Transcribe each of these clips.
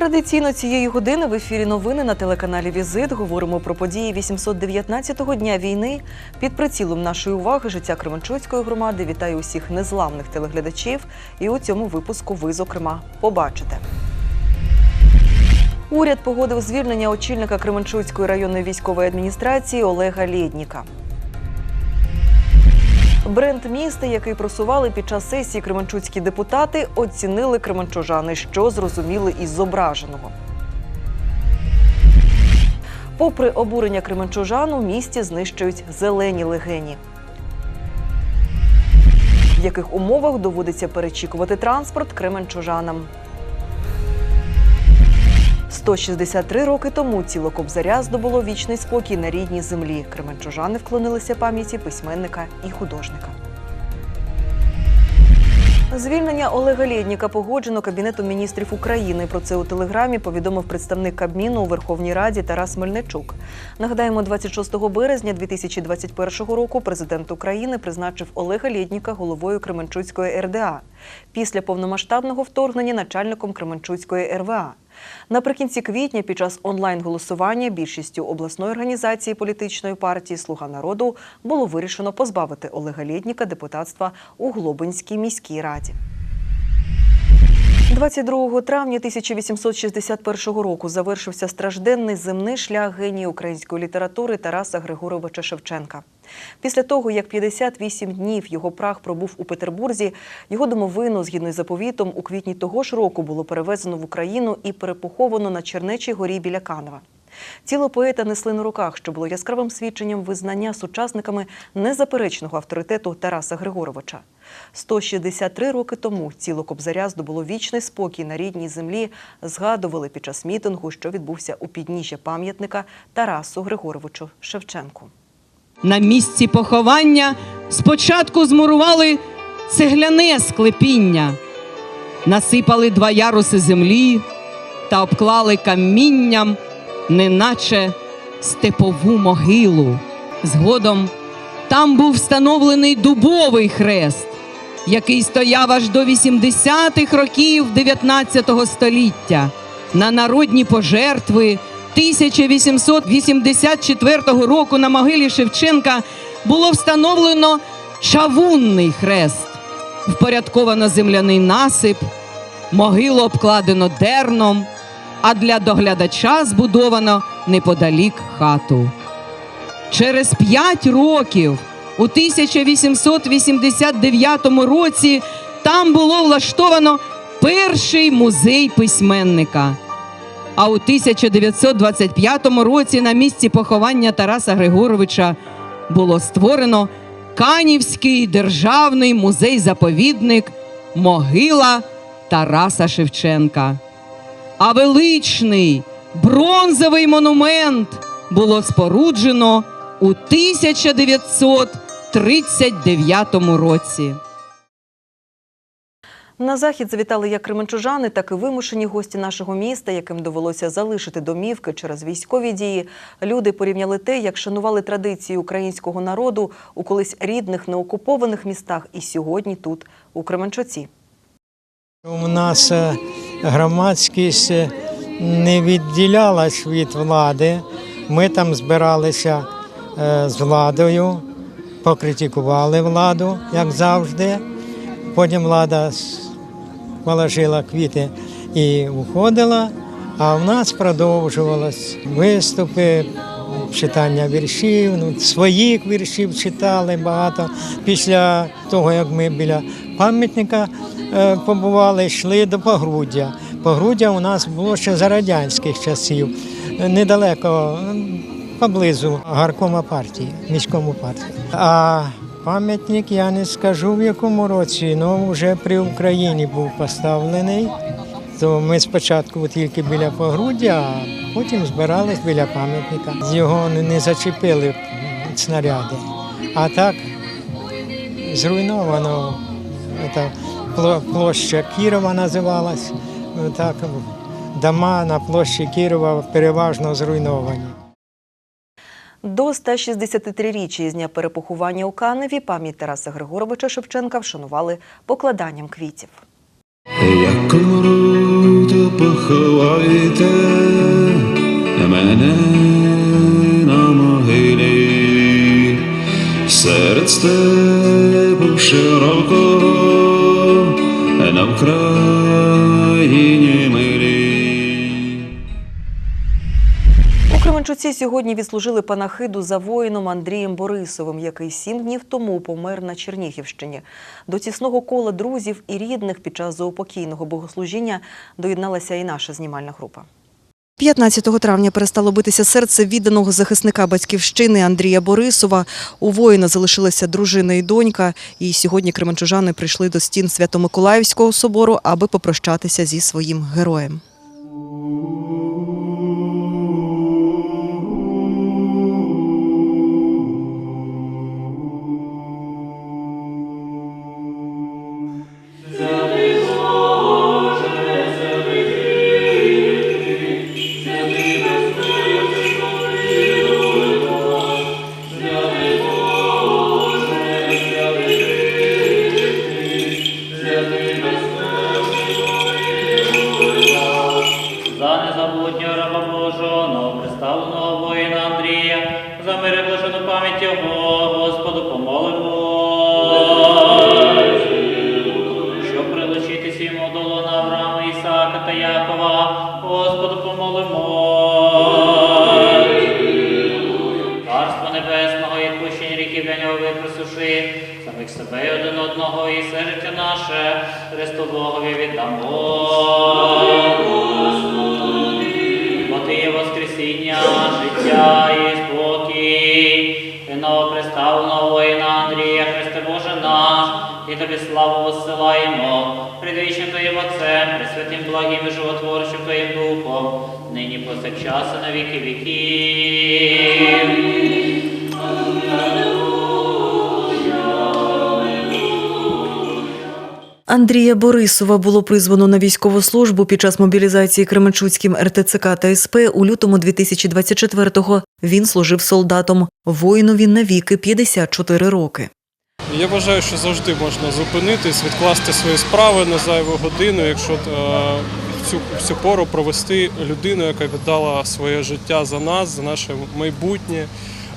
Традиційно цієї години в ефірі новини на телеканалі Візит говоримо про події 819-го дня війни. Під прицілом нашої уваги життя Кременчуцької громади. Вітаю усіх незламних телеглядачів. І у цьому випуску ви, зокрема, побачите. Уряд погодив звільнення очільника Кременчуцької районної військової адміністрації Олега Лєдніка. Бренд міста, який просували під час сесії кременчуцькі депутати, оцінили кременчужани, що зрозуміли із зображеного. Попри обурення кременчужан, у місті знищують зелені легені. В яких умовах доводиться перечікувати транспорт кременчужанам. 163 роки тому тіло Кобзаря здобуло вічний спокій на рідній землі. Кременчужани вклонилися пам'яті письменника і художника. Звільнення Олега Лєдніка погоджено Кабінетом міністрів України. Про це у телеграмі повідомив представник Кабміну у Верховній Раді Тарас Мельничук. Нагадаємо, 26 березня 2021 року президент України призначив Олега Лєдніка головою Кременчуцької РДА. Після повномасштабного вторгнення начальником Кременчуцької РВА. Наприкінці квітня, під час онлайн-голосування, більшістю обласної організації політичної партії Слуга народу було вирішено позбавити Олега Лєдніка депутатства у Глобинській міській раді. 22 травня 1861 року завершився стражденний земний шлях генія української літератури Тараса Григоровича Шевченка. Після того, як 58 днів його прах пробув у Петербурзі, його домовину, згідно із заповітом, у квітні того ж року було перевезено в Україну і перепоховано на Чернечій горі біля Канева. Тіло поета несли на руках, що було яскравим свідченням визнання сучасниками незаперечного авторитету Тараса Григоровича. 163 роки тому тіло Кобзаря здобуло вічний спокій на рідній землі, згадували під час мітингу, що відбувся у підніжжя пам'ятника Тарасу Григоровичу Шевченку. На місці поховання спочатку змурували цегляне склепіння, насипали два яруси землі та обклали камінням, неначе степову могилу. Згодом там був встановлений дубовий хрест, який стояв аж до 80-х років 19 століття на народні пожертви 1884 року на могилі Шевченка було встановлено чавунний хрест, впорядковано земляний насип, могилу обкладено дерном, а для доглядача збудовано неподалік хату. Через п'ять років, у 1889 році, там було влаштовано перший музей письменника. А у 1925 році на місці поховання Тараса Григоровича було створено Канівський державний музей-заповідник Могила Тараса Шевченка. А величний бронзовий монумент було споруджено у 1939 році. На захід завітали як кременчужани, так і вимушені гості нашого міста, яким довелося залишити домівки через військові дії. Люди порівняли те, як шанували традиції українського народу у колись рідних неокупованих містах, і сьогодні тут, у Кременчуці. У нас е, громадськість е, не відділялась від влади. Ми там збиралися е, з владою, покритикували владу, як завжди. Потім влада положила квіти і уходила, а в нас продовжувалось виступи, читання віршів, ну, своїх віршів читали багато. Після того, як ми біля пам'ятника е, побували, йшли до Погруддя. Погруддя у нас було ще за радянських часів, недалеко, поблизу гаркома партії, міському партії. А пам'ятник я не скажу в якому році, але вже при Україні був поставлений. То ми спочатку тільки біля погруддя, а потім збирались біля пам'ятника. Його не- зачепили снаряди. А так зруйновано. Це площа Кірова називалась. Так, дома на площі Кірова переважно зруйновані. До 163-річчя з дня перепоховання у Каневі пам'ять Тараса Григоровича Шевченка вшанували покладанням квітів. Як умру, то поховайте мене на могилі серед степу широкого на Вкраїні милій. У сьогодні відслужили панахиду за воїном Андрієм Борисовим, який сім днів тому помер на Чернігівщині. До тісного кола друзів і рідних під час заупокійного богослужіння доєдналася і наша знімальна група. 15 травня перестало битися серце відданого захисника батьківщини Андрія Борисова. У воїна залишилася дружина і донька. І сьогодні кременчужани прийшли до стін Свято-Миколаївського собору, аби попрощатися зі своїм героєм. Себе один одного, і все життя наше, Христу Богові віддамо. Бо ти є воскресіння, життя і спокій, і новоприставленого воїна Андрія, Христе Боже наш, і тобі славу воссилаємо, предвічним Твоїм Отцем, пресвятим благим і животворчим Твоїм Духом, нині повсякчас і на віки віків. Андрія Борисова було призвано на військову службу під час мобілізації Кременчуцьким РТЦК та СП у лютому 2024-го. Він служив солдатом. Воїнові навіки 54 роки. Я вважаю, що завжди можна зупинитись, відкласти свої справи на зайву годину, якщо е, цю всю пору провести людину, яка віддала своє життя за нас, за наше майбутнє,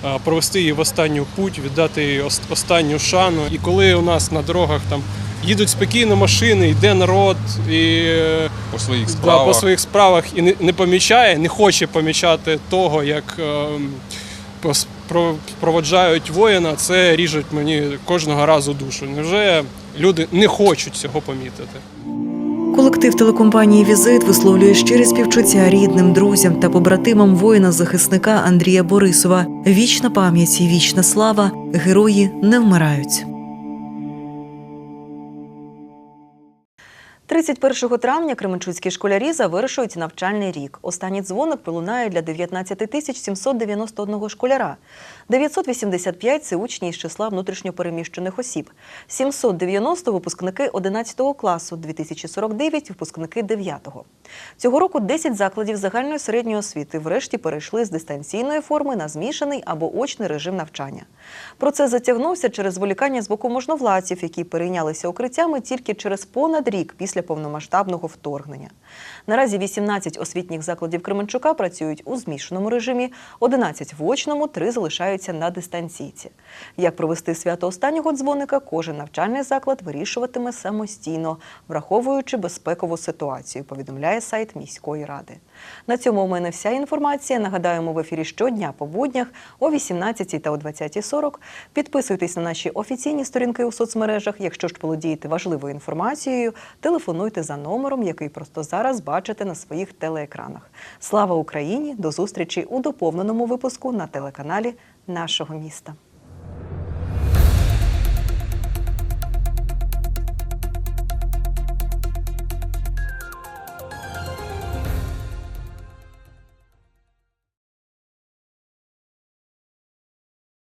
е, провести її в останню путь, віддати їй останню шану. І коли у нас на дорогах там їдуть спокійно машини, йде народ і е, по своїх Да, по своїх справах і не, не помічає, не хоче помічати того, як ем, проводжають воїна, це ріжуть мені кожного разу душу. Невже люди не хочуть цього помітити? Колектив телекомпанії Візит висловлює щирі співчуття рідним, друзям та побратимам воїна-захисника Андрія Борисова. Вічна пам'ять і вічна слава. Герої не вмирають. 31 травня кременчуцькі школярі завершують навчальний рік. Останній дзвоник пролунає для 19 тисяч 791 школяра. 985 – це учні із числа внутрішньопереміщених осіб. 790 – випускники 11 класу, 2049 – випускники 9-го. Цього року 10 закладів загальної середньої освіти врешті перейшли з дистанційної форми на змішаний або очний режим навчання. Процес затягнувся через зволікання з боку можновладців, які перейнялися укриттями тільки через понад рік після повномасштабного вторгнення. Наразі 18 освітніх закладів Кременчука працюють у змішаному режимі, 11 в очному, 3 залишаються на дистанційці. Як провести свято останнього дзвоника, кожен навчальний заклад вирішуватиме самостійно, враховуючи безпекову ситуацію, повідомляє сайт міської ради. На цьому у мене вся інформація. Нагадаємо в ефірі щодня по буднях о 18 та о 20.40. Підписуйтесь на наші офіційні сторінки у соцмережах. Якщо ж володієте важливою інформацією, телефонуйте за номером, який просто зараз бачите на своїх телеекранах. Слава Україні! До зустрічі у доповненому випуску на телеканалі нашого міста.